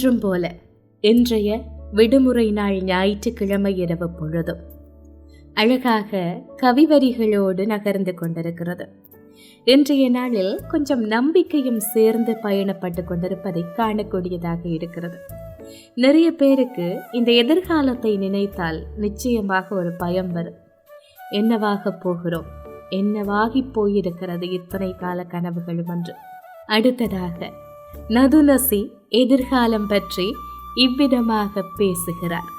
என்றும் போல இன்றைய விடுமுறை நாள் ஞாயிற்றுக்கிழமை இரவு பொழுதும் அழகாக கவிவரிகளோடு நகர்ந்து கொண்டிருக்கிறது. இன்றைய நாளில் கொஞ்சம் நம்பிக்கையும் சேர்ந்து பயணப்பட்டு கொண்டிருப்பதை காணக்கூடியதாக இருக்கிறது. நிறைய பேருக்கு இந்த எதிர்காலத்தை நினைத்தால் நிச்சயமாக ஒரு பயம் வரும். என்னவாக போகிறோம்? என்னவாகி போயிருக்கிறது இத்தனை கால கனவுகளும் என்று. அடுத்ததாக நதுநசி எதிர்காலம் பற்றி இவ்விதமாக பேசுகிறார்.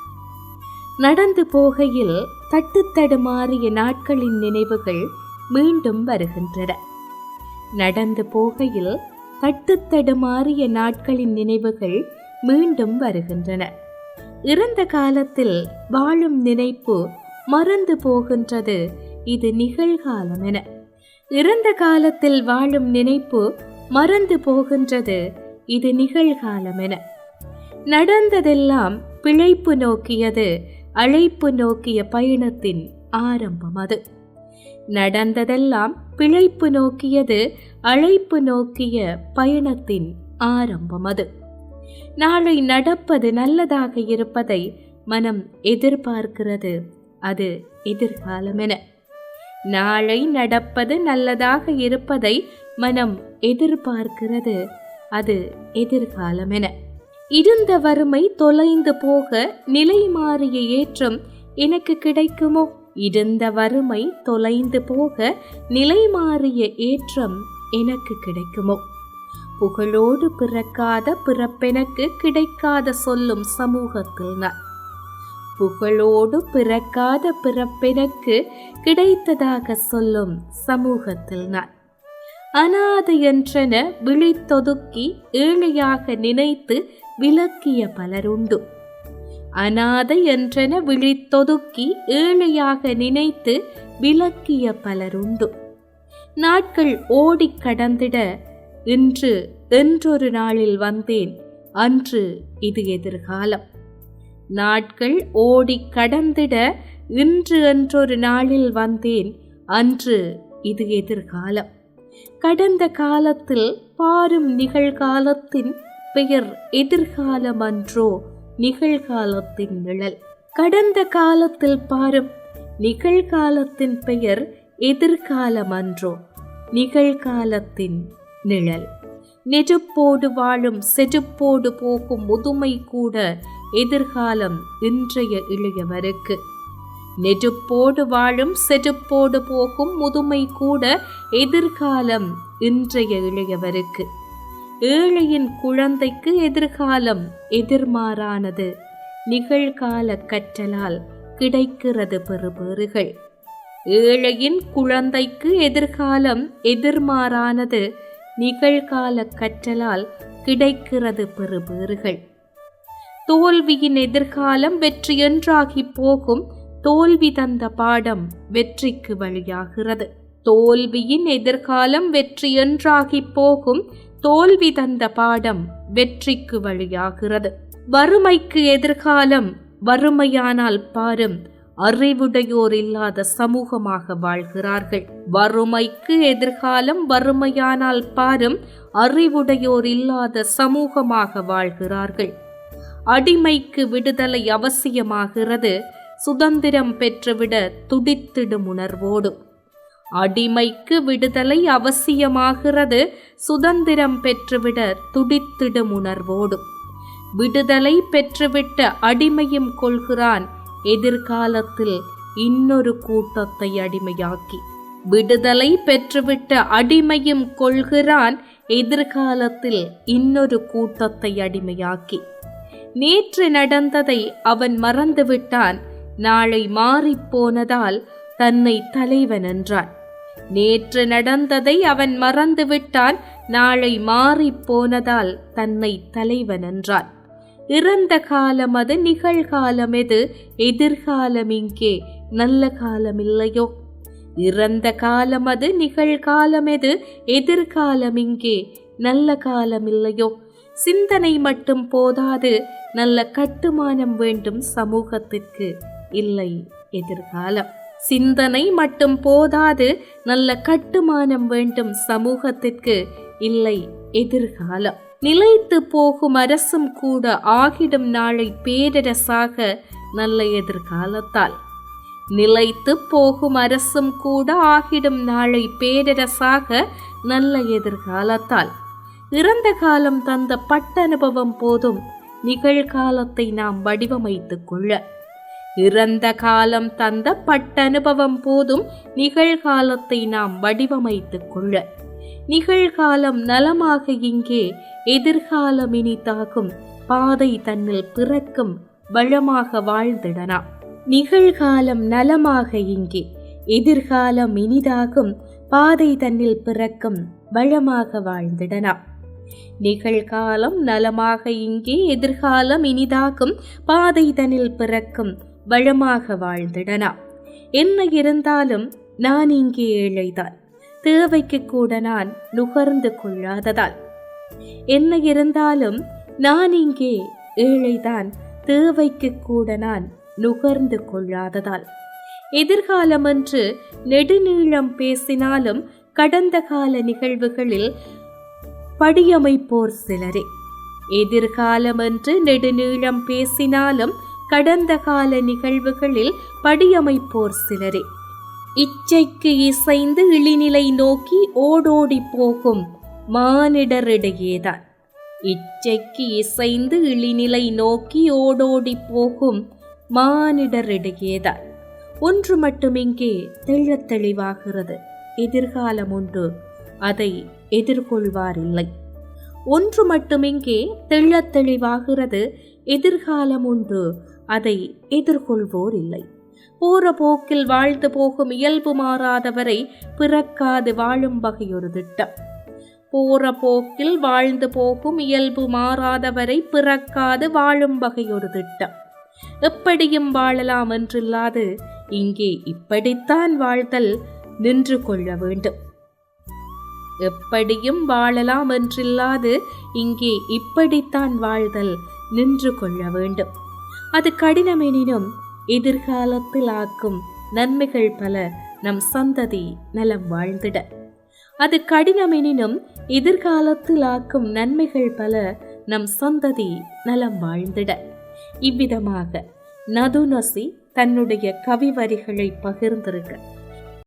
நடந்து போகையில் தட்டுத்தடுமாறிய நாட்களின் நினைவுகள் மீண்டும் வருகின்றன. நடந்து போகையில் தட்டு தடுமாறிய நாட்களின் நினைவுகள் மீண்டும் வருகின்றன. இறந்த காலத்தில் வாழும் நினைப்பு மறந்து போகின்றது. இது நிகழ்காலம் என. இறந்த காலத்தில் வாழும் நினைப்பு மறந்து போகின்றது. இது நிகழ்காலம் என. நடந்ததெல்லாம் பிழைப்பு நோக்கியது அழைப்பு நோக்கிய பயணத்தின் ஆரம்பம் அது. நடந்ததெல்லாம் பிழைப்பு நோக்கியது அழைப்பு நோக்கிய பயணத்தின் ஆரம்பம் அது. நாளை நடப்பது நல்லதாக இருப்பதை மனம் எதிர்பார்க்கிறது அது எதிர்காலம் என. நாளை நடப்பது நல்லதாக இருப்பதை மனம் எதிர்பார்க்கிறது. அது எதிர்காலம் என இருந்த வறுமை தொலைந்து போக நிலை மாறிய ஏற்றம் எனக்கு கிடைக்குமோ? இருந்த வறுமை தொலைந்து போக நிலை மாறிய ஏற்றம் எனக்கு கிடைக்குமோ? புகழோடு பிறக்காத பிறப்பெனக்கு கிடைக்காத சொல்லும் சமூகத்தில் நான். புகழோடு பிறக்காத பிறப்பெனக்கு கிடைத்ததாக சொல்லும் சமூகத்தில் நான். அனாதை என்றென விழித்தொதுக்கி ஏழையாக நினைத்து விலக்கிய பலருண்டு. அனாதை என்றென விழித்தொதுக்கி ஏழையாக நினைத்து விலக்கிய பலருண்டு. நாட்கள் ஓடிக் கடந்திட இன்று என்றொரு நாளில் வந்தேன் அன்று இது எதிர்காலம். நாட்கள் ஓடிக் கடந்திட இன்று என்றொரு நாளில் வந்தேன் அன்று இது எதிர்காலம். கடந்த காலத்தில் பாரும் நிகழ்காலத்தின் பெயர் எதிர்காலம் அன்றோ நிகழ்காலத்தின் நிழல். கடந்த காலத்தில் பாரும் நிகழ்காலத்தின் பெயர் எதிர்காலம் அன்றோ நிகழ்காலத்தின் நிழல். நெருப்போடு வாழும் செருப்போடு போகும் முதுமை கூட எதிர்காலம் இன்றைய இளையவருக்கு. நெருப்போடு வாழும் செருப்போடு போகும் முதுமை கூட எதிர்காலம் இன்றைய இளையவருக்கு. ஏழையின் குழந்தைக்கு எதிர்காலம் எதிர்மாறானது. நிகழ்கால கற்றலால் கிடைக்கிறது பெறுபேறுகள். ஏழையின் குழந்தைக்கு எதிர்காலம் எதிர்மாறானது. நிகழ்கால கற்றலால் கிடைக்கிறது பெறுபேறுகள். தோல்வியின் எதிர்காலம் வெற்றியொன்றாகி போகும் தோல்வி தந்த பாடம் வெற்றிக்கு வழியாகிறது. தோல்வியின் எதிர்காலம் வெற்றியொன்றாகி போகும் தோல்வி தந்த பாடம் வெற்றிக்கு வழியாகிறது. வறுமைக்கு எதிர்காலம் வறுமையானால் பாரும் அறிவுடையோர் இல்லாத சமூகமாக வாழ்கிறார்கள். வறுமைக்கு எதிர்காலம் வறுமையானால் பாரும் அறிவுடையோர் இல்லாத சமூகமாக வாழ்கிறார்கள். அடிமைக்கு விடுதலை அவசியமாகிறது. சுதந்திரம் பெற்றுவிட துடித்திடும் உணர்வோடு. அடிமைக்கு விடுதலை அவசியமாகிறது சுதந்திரம் பெற்றுவிட துடித்திடும் உணர்வோடு. விடுதலை பெற்றுவிட்ட அடிமையும் கொள்கிறான் எதிர்காலத்தில் இன்னொரு கூட்டத்தை அடிமையாக்கி. விடுதலை பெற்றுவிட்ட அடிமையும் கொள்கிறான் எதிர்காலத்தில் இன்னொரு கூட்டத்தை அடிமையாக்கி. நேற்று நடந்ததை அவன் மறந்துவிட்டான் நாளை மாறிப்போனதால் தன்னை தலைவன் என்றான். நேற்று நடந்ததை அவன் மறந்துவிட்டான் நாளை மாறிப் போனதால் தன்னை தலைவன் என்றான். இறந்த காலம் அது நிகழ்காலம் எது? எதிர்காலம் இங்கே நல்ல காலம் இல்லையோ? இறந்த காலம் அது நிகழ்காலம் எது? எதிர்காலம் இங்கே நல்ல காலம் இல்லையோ? சிந்தனை மட்டும் போதாது நல்ல கட்டுமானம் வேண்டும் சமூகத்திற்கு. இல்லை. எதிர்காலம். சிந்தனை மட்டும் போதாது நல்ல கட்டுமானம் வேண்டும் சமூகத்திற்கு. இல்லை எதிர்காலம். நிலைத்து போகும் அரசும் கூட ஆகிடும் நாளை பேரரசாக நல்ல எதிர்காலத்தால். நிலைத்து போகும் அரசும் கூட ஆகிடும் நாளை பேரரசாக நல்ல எதிர்காலத்தால். இறந்த காலம் தந்த பட்டனுபவம் போதும். நிகழ்காலத்தை நாம் வடிவமைத்துக் கொள்ள. இறந்த காலம் தந்த பட்டனுபவம் போதும் நிகழ்காலத்தை நாம் வடிவமைத்துக் கொள்ள. நிகழ்காலம் நலமாக இங்கே எதிர்காலம் இனிதாகும் பாதை தன்னில் பிறக்கும் வளமாக வாழ்ந்திடலாம் நிகழ்காலம் நலமாக இங்கே எதிர்காலம் இனிதாகும் பாதை தன்னில் பிறக்கும் வளமாக வாழ்ந்திடலாம் நிகழ்காலம் நலமாக இங்கே எதிர்காலம் இனிதாகும் பாதை தன்னில் பிறக்கும் வளமாக வாழ்ந்திடலாம். என்ன இருந்தாலும் நான் இங்கே ஏழைதான் தேவைக்கு கூட நான் நுகர்ந்து கொள்ளாததால். என்ன இருந்தாலும் நான் இங்கே ஏழைதான் தேவைக்கு கூட நான் நுகர்ந்து கொள்ளாததால். எதிர்காலம் என்று நெடுநீளம் பேசினாலும் கடந்த கால நிகழ்வுகளில் படியமைப்போர் சிலரே. எதிர்காலம் என்று நெடுநீளம் பேசினாலும் கடந்த கால நிகழ்வுகளில் படியமைப்போர் சிலரே. இச்சைக்கு இசைந்து இழிநிலை நோக்கி ஓடோடி போகும் மானிடரிடையேதான். இச்சைக்கு இசைந்து இழிநிலை நோக்கி ஓடோடி போகும் மானிடரிடையேதான். ஒன்று மட்டும் இங்கே தெள்ளத் தெளிவாகிறது. எதிர்காலம் உண்டு. அதை எதிர்கொள்வாரில்லை. ஒன்று மட்டும் இங்கே தெள்ளத் தெளிவாகிறது. எதிர்காலம் உண்டு. அதை எதிர்கொள்வோர் இல்லை. போற போக்கில் வாழ்ந்து போகும் இயல்பு மாறாதவரை பிறக்காது வாழும் வகையொரு திட்டம். போற போக்கில் வாழ்ந்து போகும் இயல்பு மாறாதவரை பிறக்காது வாழும் வகையொரு திட்டம். எப்படியும் வாழலாம் என்றில்லாது இங்கே இப்படித்தான் வாழ்தல் நின்று கொள்ள வேண்டும். எப்படியும் வாழலாம் என்றில்லாது இங்கே இப்படித்தான் வாழ்தல் நின்று கொள்ள வேண்டும். அது கடினமெனினும் எதிர்காலத்தில் ஆக்கும் நன்மைகள் பல நம் சந்ததி நலம் வாழ்ந்திட. அது கடினமெனினும் எதிர்காலத்தில் ஆக்கும் நன்மைகள் பல நம் சந்ததி நலம் வாழ்ந்திட. இவ்விதமாக நதுநசி தன்னுடைய கவி வரிகளை பகிர்ந்திருக்க